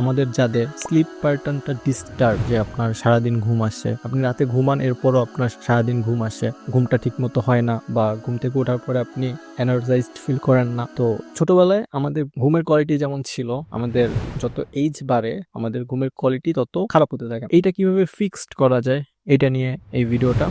আমাদের যাদের স্লিপ প্যাটার্নটা ডিস্টার্ব যে আপনার সারাদিন ঘুম আসে, আপনি রাতে ঘুমান, এরপরও আপনার সারাদিন ঘুম আসে, ঘুমটা ঠিক মতো হয় না বা ঘুম থেকে ওঠার পরে আপনি এনার্জাইজড ফিল করেন না। তো ছোটবেলায় আমাদের ঘুমের কোয়ালিটি যেমন ছিল, আমাদের যত এইজ বাড়ে, আমাদের ঘুমের কোয়ালিটি তত খারাপ হতে থাকে। এইটা কীভাবে ফিক্সড করা যায় এটা নিয়ে এই ভিডিওটা।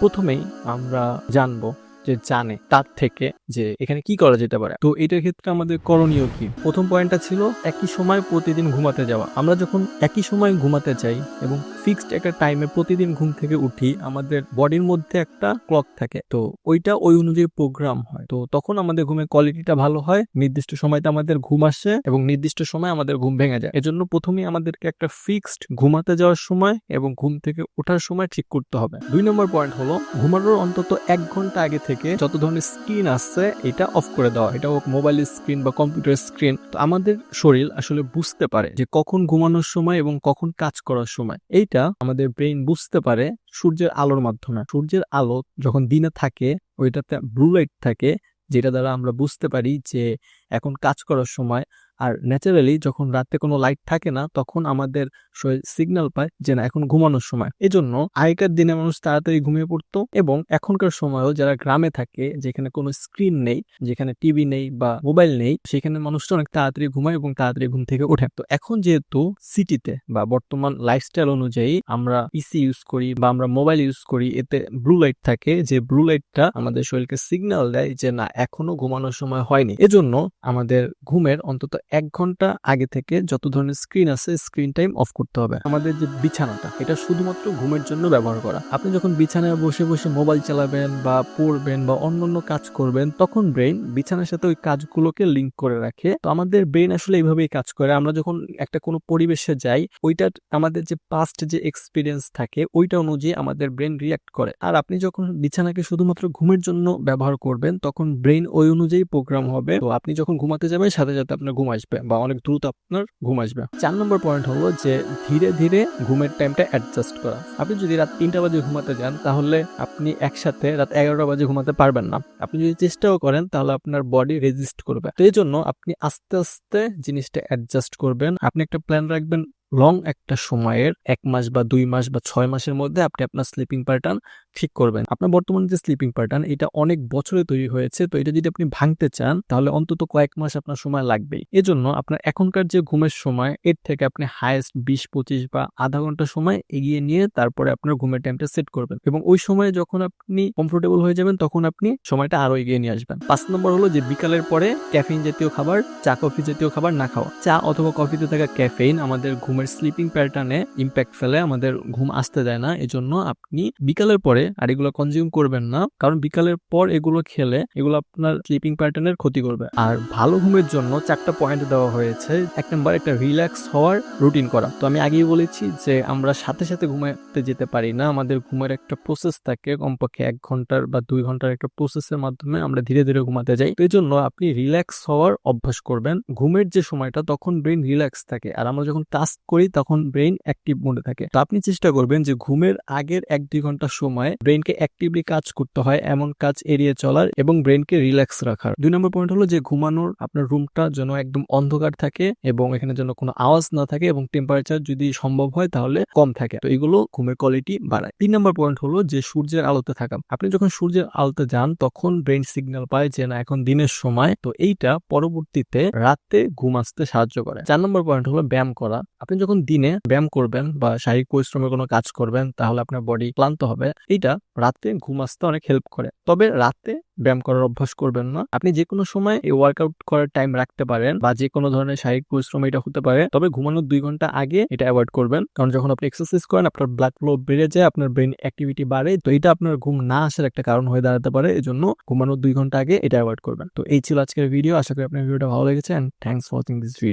প্রথমেই আমরা জানব যে জানে তার থেকে যে এখানে কি করা যেতে পারে। তো এটার ক্ষেত্রে আমাদের করণীয় কি? প্রথম পয়েন্টটা ছিল একই সময় প্রতিদিন ঘুমাতে যাওয়া। আমরা যখন একই সময় ঘুমাতে যাই এবং ফিক্সড একটা টাইমে প্রতিদিন ঘুম থেকে উঠি, আমাদের বডির মধ্যে একটা ক্লক থাকে। তো ওইটা ওই অনুযায়ী প্রোগ্রাম হয়। তো তখন আমাদের ঘুমের কোয়ালিটিটা ভালো হয়, নির্দিষ্ট সময়তে আমাদের ঘুম আসে এবং নির্দিষ্ট সময় আমাদের ঘুম ভেঙে যায়। এজন্য প্রথমেই আমাদেরকে একটা ফিক্সড ঘুমাতে যাওয়ার সময় এবং ঘুম থেকে ওঠার সময় ঠিক করতে হবে। দুই নম্বর পয়েন্ট হলো, ঘুমানোর অন্তত এক ঘণ্টা আগে থেকে যত ধরনের স্ক্রিন আসছে, এটা অফ করে দেওয়া। এটা হোক মোবাইল স্ক্রিন বা কম্পিউটার স্ক্রিন তো আমাদের শরীর আসলে বুঝতে পারে যে কখন ঘুমানোর সময় এবং কখন কাজ করার সময়। এইটা আমাদের ব্রেইন বুঝতে পারে সূর্যের আলোর মাধ্যমে। সূর্যের আলো যখন দিনে থাকে, ওইটাতে ব্লু লাইট থাকে, যেটা দ্বারা আমরা বুঝতে পারি যে এখন কাজ করার সময় আর ন্যাচারালি যখন রাতে কোনো লাইট থাকে না, তখন আমাদের শরীর সিগন্যাল পায় যে না, এখন ঘুমানোর সময়। এজন্য আগেকার দিনে মানুষ তাড়াতাড়ি ঘুমিয়ে পড়তো এবং এখনকার সময়ও যারা গ্রামে থাকে, যেখানে কোনো স্ক্রিন নেই, যেখানে টিভি নেই বা মোবাইল নেই, সেখানে মানুষটা অনেক তাড়াতাড়ি ঘুমায় এবং তাড়াতাড়ি ঘুম থেকে ওঠে। তো এখন যেহেতু সিটিতে বা বর্তমান লাইফস্টাইল অনুযায়ী আমরা পিসি ইউজ করি বা আমরা মোবাইল ইউজ করি, এতে ব্লু লাইট থাকে, যে ব্লু লাইটটা আমাদের শরীরকে সিগন্যাল দেয় যে না, এখনও ঘুমানোর সময় হয়নি। এজন্য আমাদের ঘুমের অন্তত এক ঘণ্টা আগে থেকে যত ধরনের স্ক্রিন আছে স্ক্রিন টাইম অফ করতে হবে। আমাদের যে বিছানাটা, এটা শুধুমাত্র ঘুমের জন্য ব্যবহার করা। আপনি যখন বিছানায় বসে বসে মোবাইল চালাবেন বা পড়বেন বা অন্যান্য কাজ করবেন, তখন ব্রেন বিছানার সাথে ওই কাজগুলোকে লিঙ্ক করে রাখে। তো আমাদের ব্রেন আসলে এইভাবেই কাজ করে। আমরা যখন একটা কোনো পরিবেশে যাই ওইটা আমাদের যে পাস্ট যে এক্সপিরিয়েন্স থাকে, ওইটা অনুযায়ী আমাদের ব্রেন রিয়াক্ট করে। আর আপনি যখন বিছানাকে শুধুমাত্র ঘুমের জন্য ব্যবহার করবেন, তখন ব্রেন ওই অনুযায়ী প্রোগ্রাম হবে। তো আপনি যখন ঘুমাতে যাবেন, সাথে সাথে আপনার ঘুম আসবে বা অনেক দ্রুত আপনার ঘুম আসবে। চার নম্বর পয়েন্ট হলো যে ধীরে ধীরে ঘুমের টাইমটা অ্যাডজাস্ট করা। আপনি যদি রাত তিনটা বাজে ঘুমাতে যান, তাহলে আপনি একসাথে রাত এগারোটা বাজে ঘুমাতে পারবেন না। আপনি যদি চেষ্টাও করেন, তাহলে আপনার বডি রেজিস্ট করবে। তো এই জন্য আপনি আস্তে আস্তে জিনিসটা অ্যাডজাস্ট করবেন। আপনি একটা প্ল্যান রাখবেন লং একটা সময়ের এক মাস বা দুই মাস বা ছয় মাসের মধ্যে আপনি আপনার স্লিপিং প্যাটার্ন ঠিক করবেন। আপনার বর্তমানে যে স্লিপিং প্যাটার্ন এটা অনেক বছরে তৈরি হয়েছে, তো এটা যদি আপনি ভাঙতে চান, তাহলে অন্তত কয়েক মাস আপনার সময় লাগবেই। এজন্য আপনার এখনকার যে ঘুমের সময়, এর থেকে আপনি হাইয়েস্ট বিশ, পঁচিশ বা আধা ঘণ্টা সময় এগিয়ে নিয়ে তারপরে আপনার ঘুমের টাইমটা সেট করবেন এবং ওই সময়ে যখন আপনি কমফোর্টেবল হয়ে যাবেন, তখন আপনি সময়টা আরও এগিয়ে নিয়ে আসবেন। পাঁচ নম্বর হলো যে বিকালের পরে ক্যাফিন জাতীয় খাবার, চা কফি জাতীয় খাবার না খাওয়া। চা অথবা কফিতে থাকা ক্যাফেইন আমাদের ঘুমের স্লিপিং প্যাটার্নে ইম্প্যাক্ট ফেলে, আমাদের ঘুম আসতে দেয় না। এজন্য আপনি বিকালের পরে আর এগুলো কনজিউম করবেন না, কারণ বিকালের পর এগুলো খেলে এগুলো আপনার স্লিপিং প্যাটার্নের ক্ষতি করবে। আর ভালো ঘুমের জন্য চারটা পয়েন্ট দেওয়া হয়েছে। এক নম্বর একটা রিল্যাক্স হওয়ার রুটিন করা। তো আমি আগেই বলেছি যে আমরা সাথে সাথে ঘুমাতে যেতে পারি না। আমাদের ঘুমের একটা প্রসেস থাকে, কমপক্ষে এক ঘণ্টার বা দুই ঘণ্টার একটা প্রসেসের মাধ্যমে আমরা ধীরে ধীরে ঘুমাতে যাই। তো এই জন্য আপনি রিল্যাক্স হওয়ার অভ্যাস করবেন। ঘুমের যে সময়টা, তখন ব্রেন রিল্যাক্স থাকে। আর আমরা যখন টাস্ক করি, তখন ব্রেন অ্যাক্টিভ মোডে থাকে। তো আপনি চেষ্টা করবেন যে ঘুমের আগের এক দুই ঘণ্টা সময় ব্রেনকে অ্যাক্টিভলি কাজ করতে হয় এমন কাজ এড়িয়ে চলার এবং ব্রেনকে রিল্যাক্স রাখার। দুই নম্বর পয়েন্ট হলো যে ঘুমানোর আপনার রুমটা যেন একদম অন্ধকার থাকে এবং এখানে যেন কোনো আওয়াজ না থাকে এবং টেম্পারেচার যদি সম্ভব হয় তাহলে কম থাকে। তো এগুলো ঘুমের কোয়ালিটি বাড়ায়। তিন নম্বর পয়েন্ট হলো যে সূর্যের আলোতে থাকা। আপনি যখন সূর্যের আলোতে যান, তখন ব্রেন সিগন্যাল পায় যে না, এখন দিনের সময়। তো এইটা পরবর্তীতে রাতে ঘুম আসতে সাহায্য করে। চার নম্বর পয়েন্ট হলো ব্যায়াম করা। আপনি যখন দিনে ব্যায়াম করবেন বা শারীরিক পরিশ্রমের কোনো কাজ করবেন, তাহলে আপনার বডি ক্লান্ত হবে। এইটা রাতে ঘুম আসতে অনেক হেল্প করে। তবে রাতে ব্যায়াম করার অভ্যাস করবেন না। আপনি যে কোনো সময় এই ওয়ার্কআউট করার টাইম রাখতে পারেন বা যে কোনো ধরনের শারীরিক পরিশ্রম এটা হতে পারে। তবে ঘুমানোর দুই ঘণ্টা আগে এটা অ্যাভয়েড করবেন। কারণ যখন আপনি এক্সারসাইজ করেন, আপনার ব্লাড ফ্লো বেড়ে যায়, আপনার ব্রেন অ্যাক্টিভিটি বাড়ে। তো এটা আপনার ঘুম না আসার একটা কারণ হয়ে দাঁড়াতে পারে। এজন্য ঘুমানোর দুই ঘণ্টা আগে এটা অ্যাভয়েড করবেন। তো এই ছিল আজকের ভিডিও আশা করি আপনার ভিডিওটা ভালো লেগেছে। And thanks watching this video